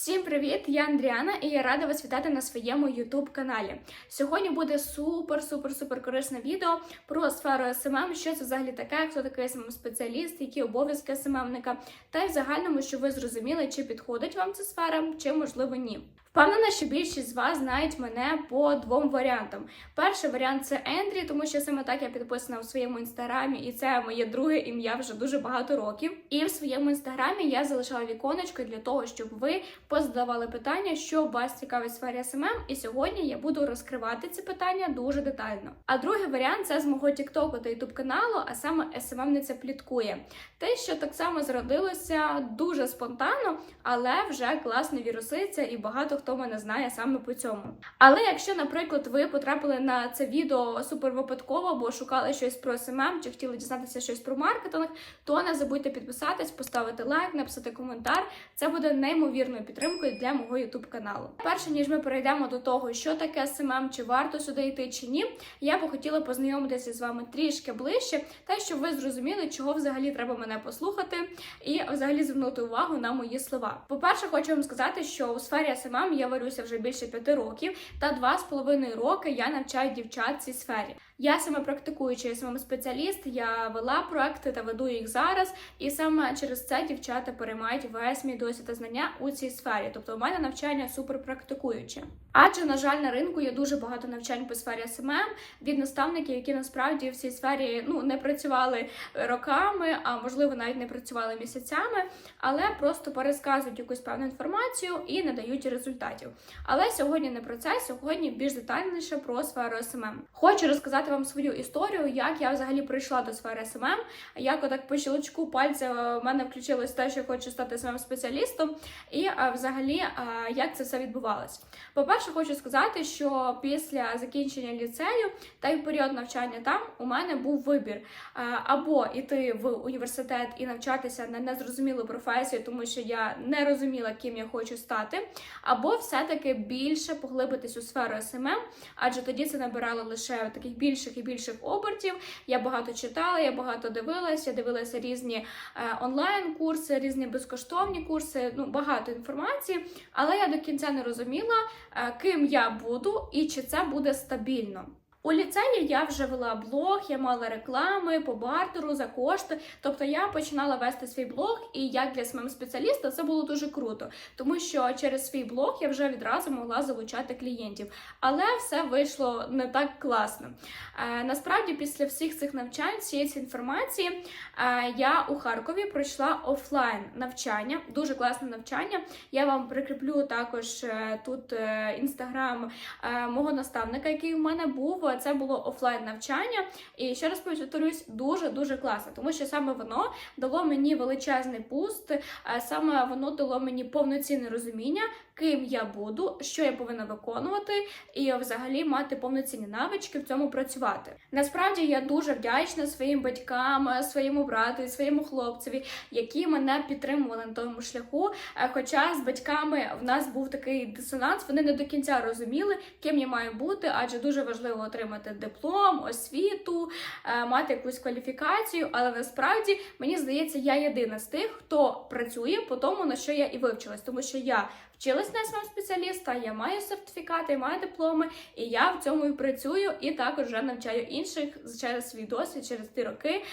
Всім привіт! Я Андріана і я рада вас вітати на своєму youtube каналі. Сьогодні буде супер, супер, супер корисне відео про сферу СММ, що це взагалі таке, хто такий СММ спеціаліст, які обов'язки СММника, та й в загальному, що ви зрозуміли, чи підходить вам ця сфера, чи можливо ні. Впевнена, що більшість з вас знають мене по двом варіантам. Перший варіант це Ендрі, тому що саме так я підписана у своєму інстаграмі, і це моє друге ім'я вже дуже багато років. І в своєму інстаграмі я залишала віконечко для того, щоб ви позадавали питання, що вас цікавить в сфері СММ, і сьогодні я буду розкривати ці питання дуже детально. А другий варіант це з мого Тіктоку та Ютуб каналу, а саме СММниця пліткує. Те, що так само зродилося дуже спонтанно, але вже класно віруситься, і багато хто мене знає саме по цьому. Але якщо, наприклад, ви потрапили на це відео супер випадково, бо шукали щось про СММ чи хотіли дізнатися щось про маркетинг, то не забудьте підписатись, поставити лайк, написати коментар. Це буде неймовірною підтримкою для мого youtube каналу. Перше ніж ми перейдемо до того, що таке СММ, чи варто сюди йти чи ні, я би хотіла познайомитися з вами трішки ближче, та щоб ви зрозуміли, чого взагалі треба мене послухати, і взагалі звернути увагу на мої слова. По-перше, хочу вам сказати, що у сфері СММ я варюся вже більше п'яти років, та два з половиною роки я навчаю дівчат в цій сфері. Я саме практикуючий СММ спеціаліст, я вела проекти та веду їх зараз, і саме через це дівчата переймають весь мій досвід та знання у цій сфері. Тобто, у мене навчання супер практикуюче. Адже, на жаль, на ринку є дуже багато навчань по сфері СММ від наставників, які насправді в цій сфері ну не працювали роками, а можливо навіть не працювали місяцями, але просто пересказують якусь певну інформацію і не дають результатів. Але сьогодні не про це, сьогодні більш детальніше про сферу СММ. Хочу розказати вам свою історію, як я взагалі прийшла до сфери СММ, як отак по щелчку пальця в мене включилось те, що я хочу стати СММ спеціалістом, і взагалі як це все відбувалось. По-перше, хочу сказати, що після закінчення ліцею та й період навчання там у мене був вибір або йти в університет і навчатися на незрозумілу професію, тому що я не розуміла, ким я хочу стати, або все-таки більше поглибитись у сферу СММ, адже тоді це набирало лише таких більших і більших обертів. Я багато читала, я багато дивилася, дивилася різні е, онлайн-курси, різні безкоштовні курси, ну багато інформації, але я до кінця не розуміла, е, ким я буду і чи це буде стабільно. У ліцеї я вже вела блог, я мала реклами по бартеру за кошти. Тобто я починала вести свій блог, і як для смм спеціаліста це було дуже круто, тому що через свій блог я вже відразу могла залучати клієнтів. Але все вийшло не так класно. Е, насправді, після всіх цих навчань, всієї цієї інформації, е, я у Харкові пройшла офлайн навчання, дуже класне навчання. Я вам прикріплю також е, тут інстаграм е, мого наставника, який у мене був це було офлайн навчання. І ще раз повторюсь, дуже дуже класно, тому що саме воно дало мені величезний пуст, саме воно дало мені повноцінне розуміння, ким я буду, що я повинна виконувати, і взагалі мати повноцінні навички в цьому працювати. Насправді я дуже вдячна своїм батькам, своєму брату своєму хлопцеві, які мене підтримували на тому шляху. Е, Хоча з батьками в нас був такий дисонанс, вони не до кінця розуміли, ким я маю бути, адже дуже важливо отримати диплом, освіту, е, мати якусь кваліфікацію. Але насправді мені здається, я єдина з тих, хто працює по тому, на що я і вивчилась, тому що я вчилась на СММ спеціаліста, я маю сертифікати, я маю дипломи, і я в цьому і працюю, і також вже навчаю інших через свій досвід, через ті роки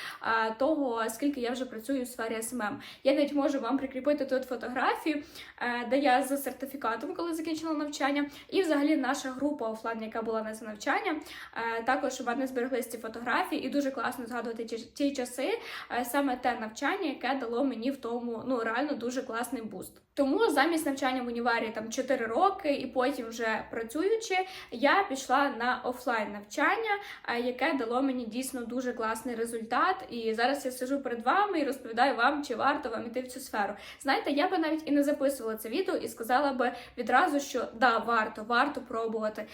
того, скільки я вже працюю у сфері СММ. Я навіть можу вам прикріпити тут фотографію, е, де я за сертифікатом, коли закінчила навчання, і взагалі наша група офлайн, яка була на це навчання, е, також у мене збереглися ці фотографії, і дуже класно згадувати ті, часи, е, саме те навчання, яке дало мені в тому ну реально дуже класний буст. Тому замість навчання в універі там 4 роки, і потім вже працюючи, я пішла на офлайн навчання, яке дало мені дійсно дуже класний результат. І зараз я сижу перед вами і розповідаю вам, чи варто вам іти в цю сферу. Знаєте, я би навіть і не записувала це відео і сказала би відразу, що да, варто, варто пробувати.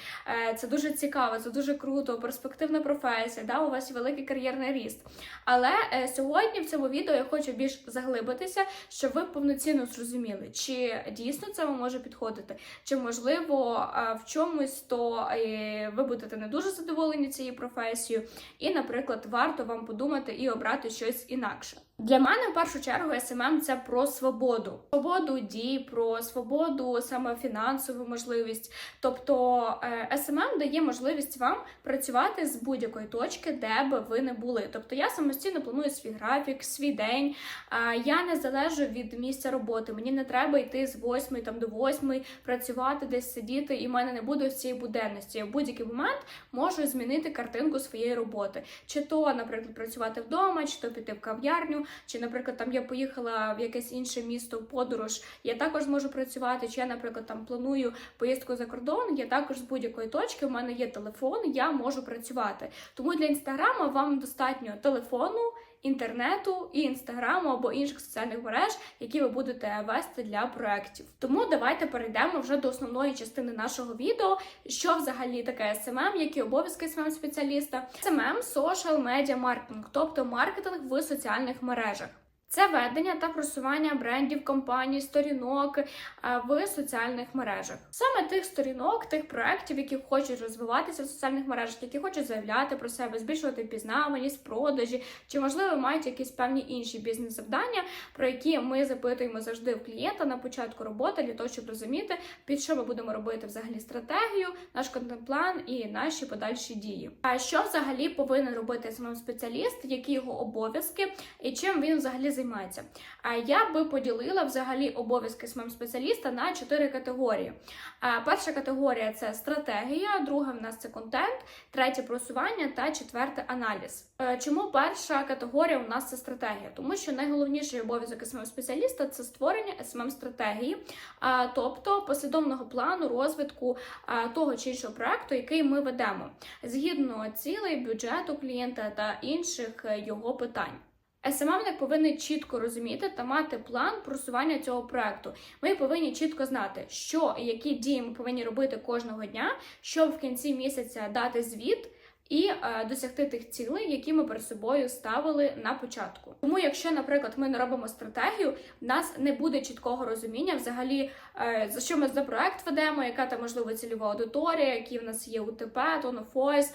Е, це дуже цікаво, це дуже круто, перспективна професія. Да, у вас великий кар'єрний ріст. Але е, сьогодні в цьому відео я хочу більш заглибитися, щоб ви повноцінно зрозуміли чи дійсно це вам може підходити, чи можливо в чомусь то е, ви будете не дуже задоволені цією професією, і, наприклад, варто вам подумати і обрати щось інакше. Для мене в першу чергу SMM – це про свободу, свободу дій, про свободу саме фінансову можливість. Тобто е, SMM дає можливість вам працювати з будь-якої точки, де би ви не були. Тобто я самостійно планую свій графік, свій день. Я не залежу від місця роботи. Мені не треба йти з 8 там до 8, працювати десь сидіти, і в мене не буде цієї буденності. Я в будь-який момент можу змінити картинку своєї роботи. Чи то, наприклад, працювати вдома, чи то піти в кав'ярню, чи, наприклад, там я поїхала в якесь інше місто в подорож, я також зможу працювати. Чи я, наприклад, там планую поїздку за кордон, я також з будь-якої точки, в мене є телефон, я можу працювати. Тому для інстаграма вам достатньо телефону. Інтернету і інстаграму або інших соціальних мереж, які ви будете вести для проєктів. Тому давайте перейдемо вже до основної частини нашого відео, що взагалі таке SMM, які обов'язки SMM спеціаліста. SMM – Social Media Marketing, тобто маркетинг в соціальних мережах. Це ведення та просування брендів, компаній, сторінок е, в соціальних мережах. Саме тих сторінок, тих проєктів, які хочуть розвиватися в соціальних мережах, які хочуть заявляти про себе, збільшувати впізнаваність, продажі, чи можливо мають якісь певні інші бізнес-завдання, про які ми запитуємо завжди в клієнта на початку роботи для того, щоб розуміти, під що ми будемо робити взагалі стратегію, наш контент-план і наші подальші дії. А що взагалі повинен робити сам спеціаліст, які його обов'язки і чим він взагалі займається. А я би поділила взагалі обов'язки смм спеціаліста на чотири категорії. Перша категорія це стратегія, друга в нас це контент, третє просування та четверте аналіз. Е, Чому перша категорія у нас це стратегія? Тому що найголовніший обов'язок смм спеціаліста це створення смм стратегії, тобто послідовного плану розвитку того чи іншого проекту, який ми ведемо, згідно цілей, бюджету клієнта та інших е, його питань. СММник повинен чітко розуміти та мати план просування цього проекту. Ми повинні чітко знати, що і які дії ми повинні робити кожного дня, щоб в кінці місяця дати звіт. І е, досягти тих цілей, які ми перед собою ставили на початку. Тому, якщо, наприклад, ми не робимо стратегію, в нас не буде чіткого розуміння, взагалі за що ми за проект ведемо, яка там можливо цільова аудиторія, які в нас є УТП, tone of voice,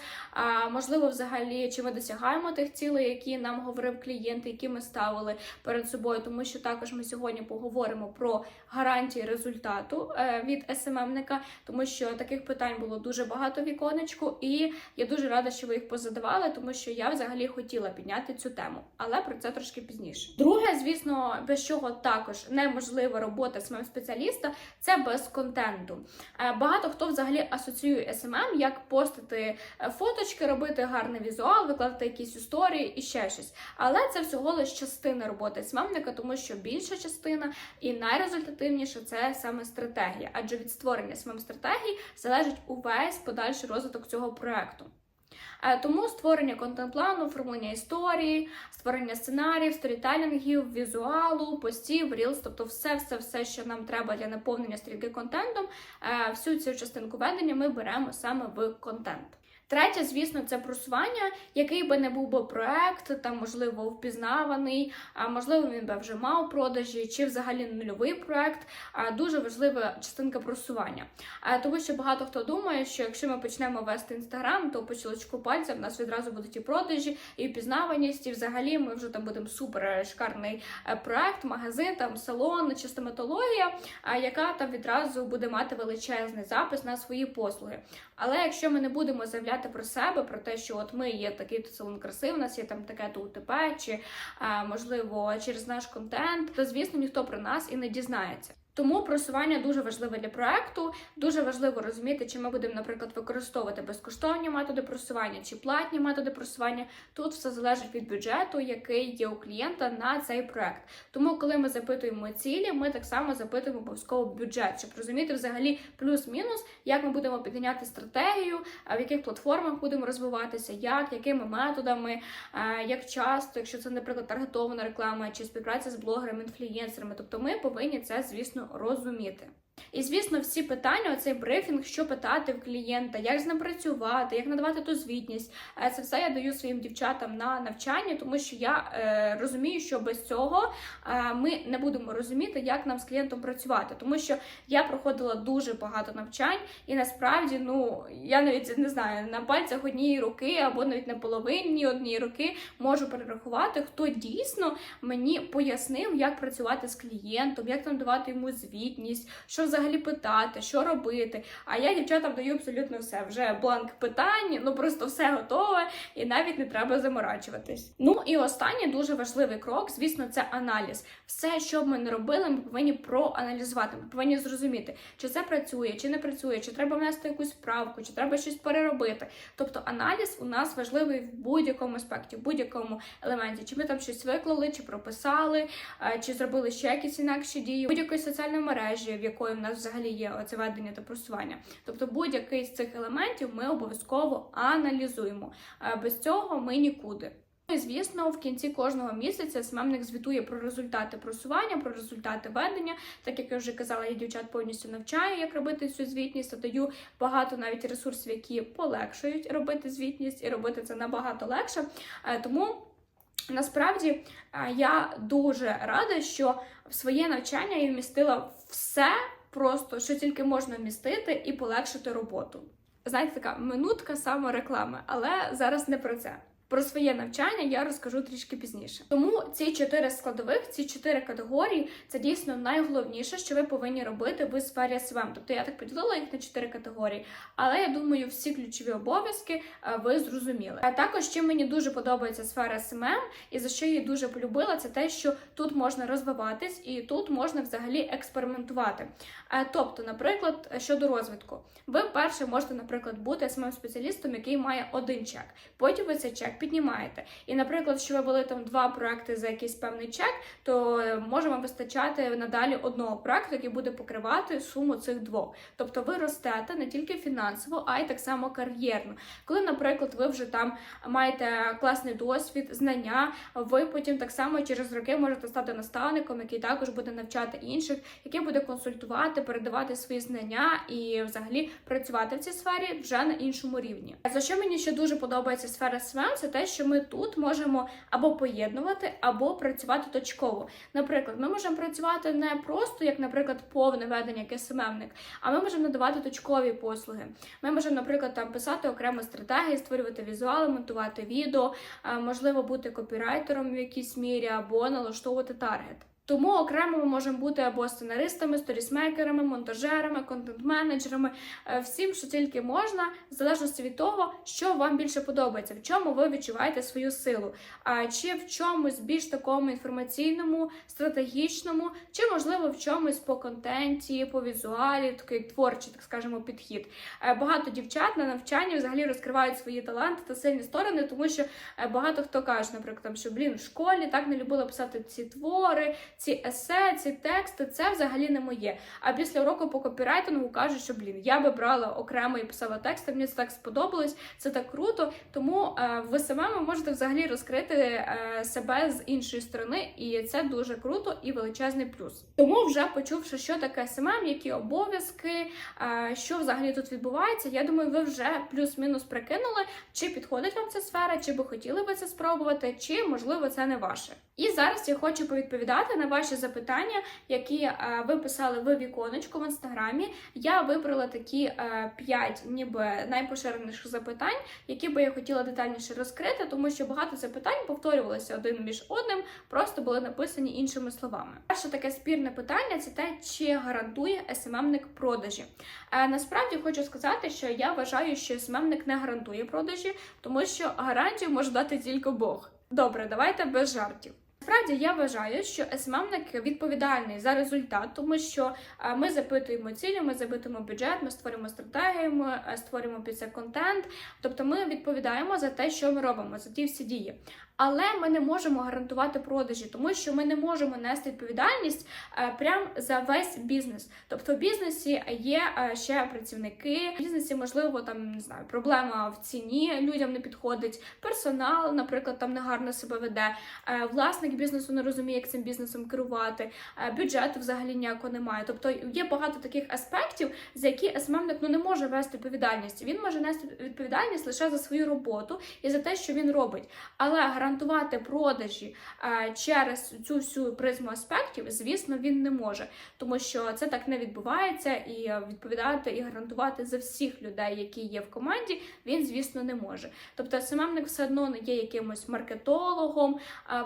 можливо, взагалі, чи ми досягаємо тих цілей, які нам говорив клієнт, які ми ставили перед собою. Тому що також ми сьогодні поговоримо про гарантії результату е, від СММника, тому що таких питань було дуже багато віконечку, і я дуже рада, що ви їх позадавали, тому що я взагалі хотіла підняти цю тему, але про це трошки пізніше. Друге, звісно, без чого також неможлива робота смм спеціаліста це без контенту. Е, Багато хто взагалі асоціює SMM як постити е, фоточки, робити гарний візуал, викладати якісь історії і ще щось. Але це всього лише частина роботи СММника, тому що більша частина і найрезультативніше це саме стратегія, адже від створення смм стратегії залежить увесь подальший розвиток цього проекту. Е, Тому створення контент-плану, оформлення історії, створення сценаріїв, сторітелінгів, візуалу, постів, рілс, тобто все, все, все, що нам треба для наповнення стрільки контентом, е, всю цю частинку ведення ми беремо саме в контент. Третє, звісно, це просування, який би не був би проект, там можливо впізнаваний, а можливо, він би вже мав продажі, чи взагалі нульовий проект. Дуже важлива частинка просування. Тому що багато хто думає, що якщо ми почнемо вести інстаграм, то по щелчку пальця в нас відразу будуть і продажі, і впізнаваність, і взагалі ми вже там будемо супер шикарний е, проект, магазин, там салон чи стоматологія, яка там відразу буде мати величезний запис на свої послуги. Але якщо ми не будемо заявляти про себе, про те, що от ми є такий то салон краси, у нас є там таке то УТП, чи можливо через наш контент, то звісно ніхто про нас і не дізнається. Тому просування дуже важливе для проекту. Дуже важливо розуміти, чи ми будемо, наприклад, використовувати безкоштовні методи просування чи платні методи просування. Тут все залежить від бюджету, який є у клієнта на цей проект. Тому, коли ми запитуємо цілі, ми так само запитуємо обов'язково бюджет, щоб розуміти взагалі плюс-мінус, як ми будемо підганяти стратегію, в яких платформах будемо розвиватися, як, якими методами, як часто, якщо це, наприклад, таргетована реклама чи співпраця з блогерами, інфлюєнсерами. Тобто ми повинні це, звісно розуміти. І звісно, всі питання, оцей брифінг, що питати в клієнта, як з ним працювати, як надавати ту звітність. е, Це все я даю своїм дівчатам на навчання, тому що я е, розумію, що без цього е, ми не будемо розуміти, як нам з клієнтом працювати, тому що я проходила дуже багато навчань, і насправді, ну я навіть не знаю на пальцях однієї руки або навіть на половині однієї руки можу перерахувати, хто дійсно мені пояснив, як працювати з клієнтом, як там давати йому звітність, що взагалі питати, що робити. А я дівчатам даю абсолютно все. Вже бланк питань, ну просто все готове, і навіть не треба заморачуватись. Ну і останній дуже важливий крок, звісно, це аналіз. Все, що б ми не робили, ми повинні проаналізувати. Ми повинні зрозуміти, чи це працює, чи не працює, чи треба внести якусь правку, чи треба щось переробити. Тобто аналіз у нас важливий в будь-якому аспекті, в будь-якому елементі. Чи ми там щось виклали, чи прописали, е, чи зробили ще якісь інакші дії, будь-якої соціальної мережі, в якої в нас взагалі є оце ведення та просування. Тобто будь-який з цих елементів ми обов'язково аналізуємо. Без цього ми нікуди. Ну І звісно, в кінці кожного місяця СММник звітує про результати просування, про результати ведення. Так як я вже казала, я дівчат повністю навчаю, як робити цю звітність, та даю багато навіть ресурсів, які полегшують робити звітність і робити це набагато легше. Е, Тому насправді е, я дуже рада, що в своє навчання я вмістила все просто, що тільки можна вмістити, і полегшити роботу. Знаєте, така минутка самореклами, але зараз не про це. Про своє навчання я розкажу трішки пізніше. Тому ці чотири складових, ці чотири категорії це дійсно найголовніше, що ви повинні робити в сфері СВМ. Тобто я так поділила їх на чотири категорії, але я думаю, всі ключові обов'язки е, ви зрозуміли. А також чим мені дуже подобається сфера СММ, і за що я її дуже полюбила, це те, що тут можна розвиватись і тут можна взагалі експериментувати. Е, Тобто, наприклад, щодо розвитку, ви перше можете, наприклад, бути смм спеціалістом який має один чек. Потім ви цей чек піднімаєте. І, наприклад, що ви вели там два проекти за якийсь певний чек, то е, може вам вистачати надалі одного проекту, який буде покривати суму цих двох. Тобто ви ростете не тільки фінансово, а й так само кар'єрно. Коли, наприклад, ви вже там маєте класний досвід, знання, ви потім так само через роки можете стати наставником, який також буде навчати інших, який буде консультувати, передавати свої знання і взагалі працювати в цій сфері вже на іншому рівні. За що мені ще дуже подобається сфера СВМ, це те, що ми тут можемо або поєднувати, або працювати точково. Наприклад, ми можемо працювати не просто як, наприклад, повне ведення як СММник, а ми можемо надавати точкові послуги. Ми можемо, наприклад, там писати окремо стратегії, створювати візуали, монтувати відео, можливо, бути копірайтером в якійсь мірі або налаштовувати таргет. Тому окремо ми можемо бути або сценаристами, сторісмейкерами, монтажерами, контент-менеджерами, е, всім, що тільки можна, в залежності від того, що вам більше подобається, в чому ви відчуваєте свою силу, а чи в чомусь більш такому інформаційному, стратегічному, чи можливо в чомусь по контенті, по візуалі, такий творчий, так скажемо, підхід. Е, Багато дівчат на навчанні взагалі розкривають свої таланти та сильні сторони, тому що е, багато хто каже, наприклад, що блін, в школі так не любила писати ці твори ці есе, ці тексти, це взагалі не моє. А після уроку по копірайтингу кажуть, що блін, я би брала окремо і писала тексти, мені це так сподобалось, це так круто. Тому е, ви саме ви можете взагалі розкрити е, себе з іншої сторони, і це дуже круто і величезний плюс. Тому, вже почувши, що таке СММ, які обов'язки, е, що взагалі тут відбувається, я думаю, ви вже плюс-мінус прикинули, чи підходить вам ця сфера, чи би хотіли ви це спробувати, чи можливо це не ваше. І зараз я хочу повідповідати на ваші запитання, які е, ви писали в віконечку в інстаграмі. Я вибрала такі е, 5 ніби найпоширеніших запитань, які би я хотіла детальніше розкрити, тому що багато запитань повторювалися один між одним, просто були написані іншими словами. Перше таке спірне питання це те, чи гарантує СММник продажі. Е, насправді хочу сказати, що я вважаю, що СММник не гарантує продажі, тому що гарантію може дати тільки Бог. Добре, давайте без жартів. Насправді я вважаю, що СММник відповідальний за результат, тому що е, ми запитуємо цілі, ми запитуємо бюджет, ми створюємо стратегію, ми е, створюємо під це контент. Тобто ми відповідаємо за те, що ми робимо, за ті всі дії. Але ми не можемо гарантувати продажі, тому що ми не можемо нести відповідальність е, прям за весь бізнес. Тобто в бізнесі є ще працівники, в бізнесі, можливо, там не знаю, проблема в ціні людям не підходить, персонал, наприклад, там негарно себе веде. е, Бізнесу не розуміє, як цим бізнесом керувати, е, бюджету взагалі ніякого немає. Тобто є багато таких аспектів, за які СММник ну не може вести відповідальність. Він може нести відповідальність лише за свою роботу і за те, що він робить. Але гарантувати продажі е, через цю всю призму аспектів, звісно, він не може, тому що це так не відбувається, і відповідати і гарантувати за всіх людей, які є в команді, він, звісно, не може. Тобто, СММник все одно не є якимось маркетологом,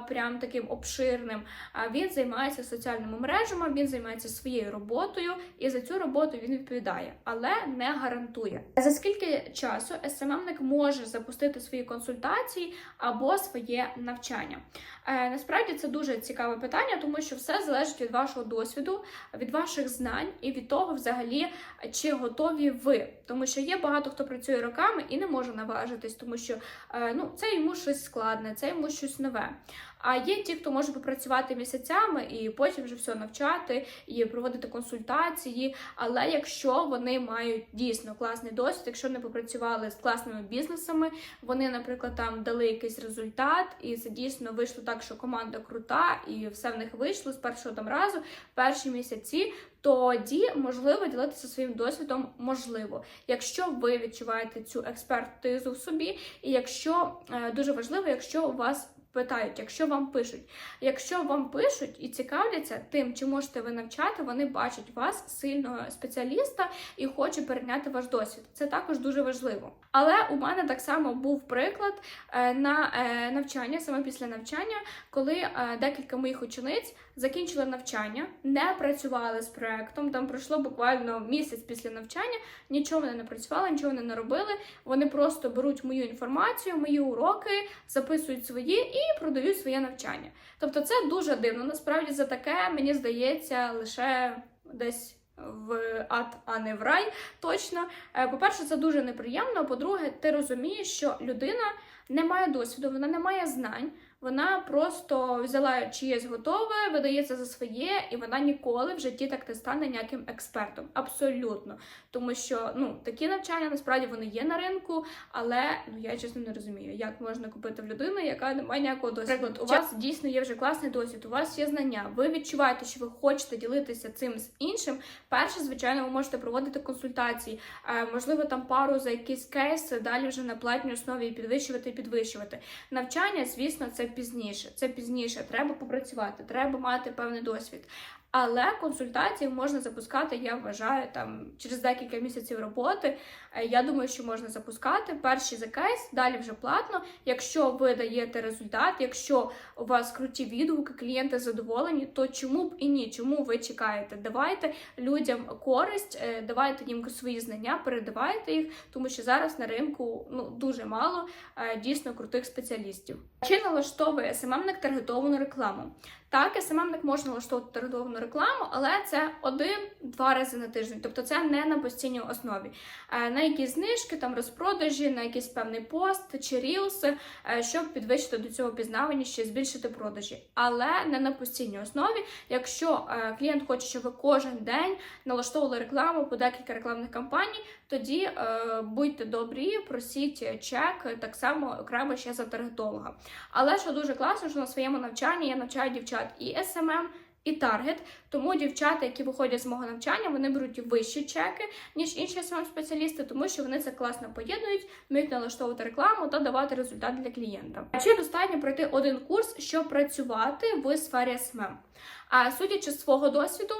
прям таким обширним. А він займається соціальними мережами, він займається своєю роботою, і за цю роботу він відповідає, але не гарантує. За скільки часу СММник може запустити свої консультації або своє навчання? Е, Насправді це дуже цікаве питання, тому що все залежить від вашого досвіду, від ваших знань і від того, взагалі, чи готові ви. Тому що є багато хто працює роками і не може наважитись, тому що е, ну, це йому щось складне, це йому щось нове. А є ті, хто може попрацювати місяцями і потім вже все навчати і проводити консультації. Але якщо вони мають дійсно класний досвід, якщо вони попрацювали з класними бізнесами, вони, наприклад, там дали якийсь результат, і це дійсно вийшло так, що команда крута, і все в них вийшло з першого там разу, перші місяці. Тоді можливо ділитися своїм досвідом можливо, якщо ви відчуваєте цю експертизу в собі, і якщо е, дуже важливо, якщо у вас питають, якщо вам пишуть. Якщо вам пишуть і цікавляться тим, чи можете ви навчати, вони бачать вас сильного спеціаліста і хочуть перейняти ваш досвід. Це також дуже важливо. Але у мене так само був приклад е, на е, навчання, саме після навчання, коли е, декілька моїх учениць закінчили навчання, не працювали з проектом. Там пройшло буквально місяць після навчання, нічого вони не працювали, нічого вони не робили. Вони просто беруть мою інформацію, мої уроки, записують свої і продають своє навчання. Тобто, це дуже дивно. Насправді за таке мені здається лише десь. В ад, а не в рай, точно. Е, По-перше, це дуже неприємно. По-друге, ти розумієш, що людина не має досвіду, вона не має знань, вона просто взяла чиєсь готове, видається за своє, і вона ніколи в житті так не стане ніяким експертом. Абсолютно. Тому що ну, такі навчання насправді вони є на ринку, але ну я чесно не розумію, як можна купити в людину, яка не має ніякого досвіду. Наприклад, у вас дійсно є вже класний досвід, у вас є знання, ви відчуваєте, що ви хочете ділитися цим з іншим. Перше, звичайно, ви можете проводити консультації, е, можливо, там пару за якийсь кейс, далі вже на платній основі підвищувати і підвищувати. Навчання, звісно, це пізніше. Це пізніше. Треба попрацювати, треба мати певний досвід. Але консультації можна запускати, я вважаю, там через декілька місяців роботи. Е, Я думаю, що можна запускати перші за кейс, далі вже платно. Якщо ви даєте результат, якщо у вас круті відгуки, клієнти задоволені, то чому б і ні? Чому ви чекаєте? Давайте людям користь, е, давайте їм свої знання, передавайте їх, тому що зараз на ринку ну дуже мало е, дійсно крутих спеціалістів. Чи налаштовує СММник таргетовану рекламу? Так, СММник може налаштовувати таргетовану рекламу, але це один-два рази на тиждень, тобто це не на постійній основі. Е, На якісь знижки, там розпродажі, на якийсь певний пост чи рілси, е, щоб підвищити до цього пізнаваність чи збільшити продажі, але не на постійній основі. Якщо е, клієнт хоче, щоб ви кожен день налаштовували рекламу по декілька рекламних кампаній, тоді будьте добрі, просіть чек так само окремо ще за таргетолога. Але що дуже класно, що на своєму навчанні я навчаю дівчат і SMM, і таргет. Тому дівчата, які виходять з мого навчання, вони беруть вищі чеки, ніж інші smm спеціалісти, тому що вони це класно поєднують, вміють налаштовувати рекламу та давати результат для клієнта. Чи достатньо пройти один курс, щоб працювати в сфері SMM? А судячи з свого досвіду,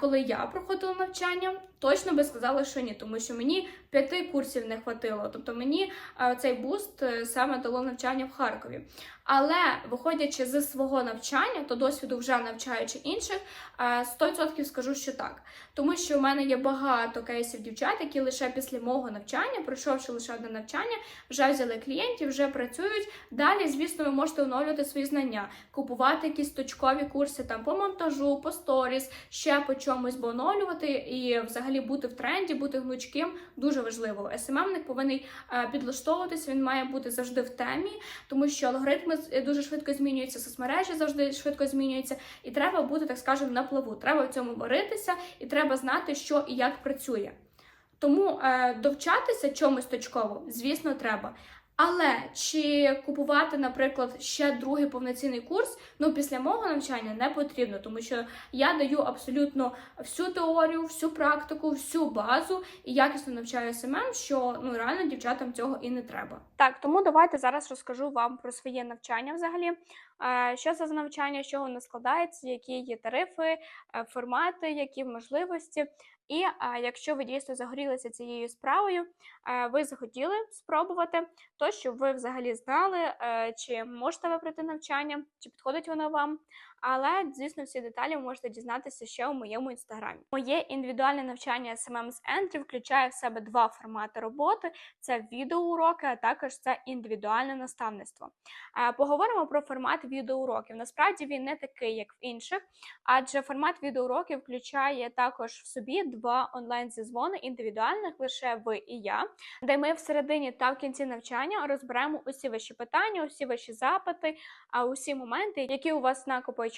коли я проходила навчання, точно би сказала, що ні, тому що мені п'яти курсів не хватило. Тобто мені е, цей буст е, саме дало навчання в Харкові. Але виходячи з свого навчання, то досвіду вже навчаючи інших, е, 100% скажу, що так. Тому що в мене є багато кейсів дівчат, які лише після мого навчання, пройшовши лише одне навчання, вже взяли клієнтів, вже працюють. Далі, звісно, ви можете оновлювати свої знання, купувати якісь точкові курси там по монтажу, по сторіс, ще по чомусь, бо оновлювати і взагалі бути в тренді, бути гнучким дуже важливо. СММник повинен е, підлаштовуватись, він має бути завжди в темі, тому що алгоритми дуже швидко змінюються, соцмережі завжди швидко змінюються, і треба бути, так скажемо, на плаву. Треба в цьому боритися, і треба знати, що і як працює. Тому е, довчатися чомусь точково, звісно, треба. Але чи купувати, наприклад, ще другий повноцінний курс, ну після мого навчання не потрібно, тому що я даю абсолютно всю теорію, всю практику, всю базу і якісно навчаю СММ, що ну реально дівчатам цього і не треба. Так, тому давайте зараз розкажу вам про своє навчання взагалі. Е, Що це за навчання, з чого воно складається, які є тарифи, е, формати, які можливості. І а, якщо ви дійсно загорілися цією справою, а, ви захотіли спробувати, то щоб ви взагалі знали, а, чи можете ви пройти навчання, чи підходить воно вам. Але, звісно, всі деталі ви можете дізнатися ще у моєму інстаграмі. Моє індивідуальне навчання SMM з Entry включає в себе два формати роботи: це відеоуроки, а також це індивідуальне наставництво. Е, Поговоримо про формат відеоуроків. Насправді він не такий, як в інших, адже формат відеоуроків включає також в собі два онлайн-зізвони індивідуальних лише ви і я, де ми всередині та в кінці навчання розберемо усі ваші питання, усі ваші запити, усі моменти, які у вас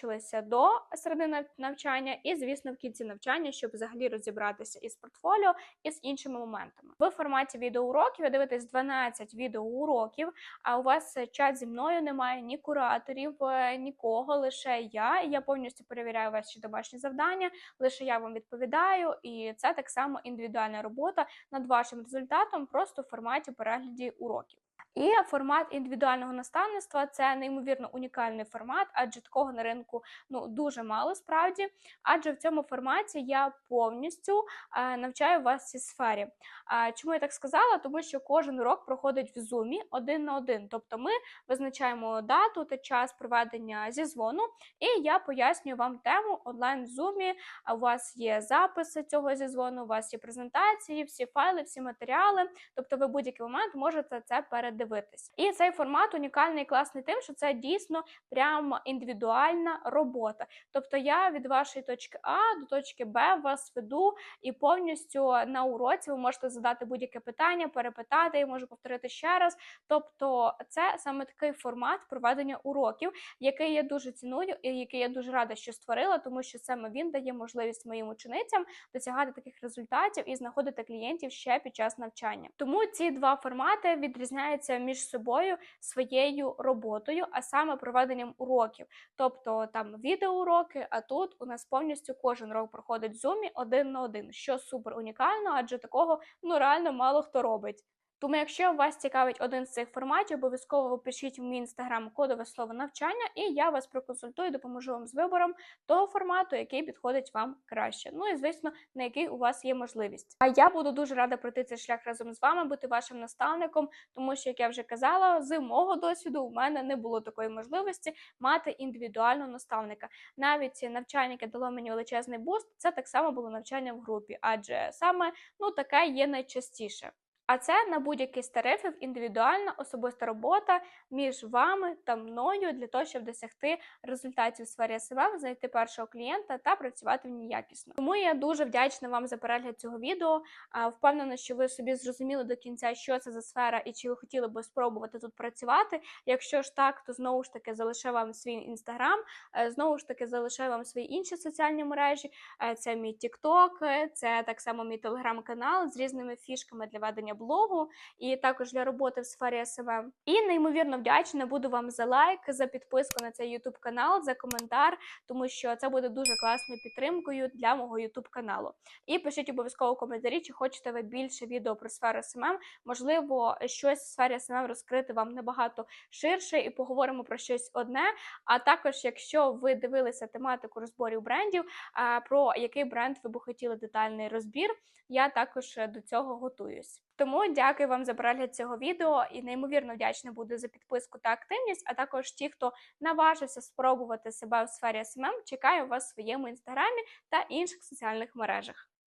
накопичилися до середини навчання, і, звісно, в кінці навчання, щоб взагалі розібратися із портфоліо і з іншими моментами. В форматі відеоуроків ви дивитесь 12 відеоуроків, а у вас чат зі мною немає ні кураторів, е, нікого, лише я. Я повністю перевіряю ваші домашні завдання, лише я вам відповідаю, і це так само індивідуальна робота над вашим результатом, просто в форматі перегляді уроків. І формат індивідуального наставництва це неймовірно унікальний формат, адже такого на ринку ну дуже мало справді. Адже в цьому форматі я повністю е, навчаю вас в цій сфері. Чому я так сказала? Тому що кожен урок проходить в зумі один на один. Тобто ми визначаємо дату та час проведення зізвону, і я пояснюю вам тему онлайн в зумі. У вас є записи цього зізвону, у вас є презентації, всі файли, всі матеріали. Тобто, ви будь-який момент можете це передивитись. І цей формат унікальний і класний тим, що це дійсно прям індивідуальна робота. Тобто я від вашої точки А до точки Б вас веду і повністю на уроці ви можете задати будь-яке питання, перепитати, я можу повторити ще раз. Тобто, це саме такий формат проведення уроків, який я дуже ціную і який я дуже рада, що створила, тому що саме він дає можливість моїм ученицям досягати таких результатів і знаходити клієнтів ще під час навчання. Тому ці два формати відрізняються між собою своєю роботою, а саме проведенням уроків. Тобто там відеоуроки, а тут у нас повністю кожен урок проходить в зумі один на один, що супер унікально, адже такого ну реально мало хто робить. Тому, якщо вас цікавить один з цих форматів, обов'язково пишіть в мій інстаграм кодове слово навчання, і я вас проконсультую, допоможу вам з вибором того формату, який підходить вам краще. Ну і звісно, на який у вас є можливість. А я буду дуже рада пройти цей шлях разом з вами, бути вашим наставником, тому що, як я вже казала, з мого досвіду у мене не було такої можливості мати індивідуального наставника. Навіть навчання, яке дало мені величезний буст, це так само було навчання в групі, адже саме ну таке є найчастіше. А це на будь-який з тарифів індивідуальна особиста робота між вами та мною для того, щоб досягти результатів в сфері СММ, знайти першого клієнта та працювати в ній якісно. Тому я дуже вдячна вам за перегляд цього відео. Впевнена, що ви собі зрозуміли до кінця, що це за сфера і чи ви хотіли би спробувати тут працювати. Якщо ж так, то знову ж таки залишаю вам свій інстаграм, е, знову ж таки залишаю вам свої інші соціальні мережі. Е, це мій TikTok, це так само мій телеграм-канал з різними фішками для ведення блогу і також для роботи в сфері СММ. І неймовірно вдячна буду вам за лайк, за підписку на цей YouTube канал, за коментар, тому що це буде дуже класною підтримкою для мого YouTube каналу. І пишіть обов'язково коментарі, чи хочете ви більше відео про сферу СММ. Можливо, щось в сфері СММ розкрити вам набагато ширше і поговоримо про щось одне. А також, якщо ви дивилися тематику розборів брендів, про який бренд ви б хотіли детальний розбір, я також до цього готуюсь. Тому дякую вам за перегляд цього відео і неймовірно вдячна буду за підписку та активність. А також ті, хто наважився спробувати себе у сфері СММ, чекаю вас в своєму інстаграмі та інших соціальних мережах.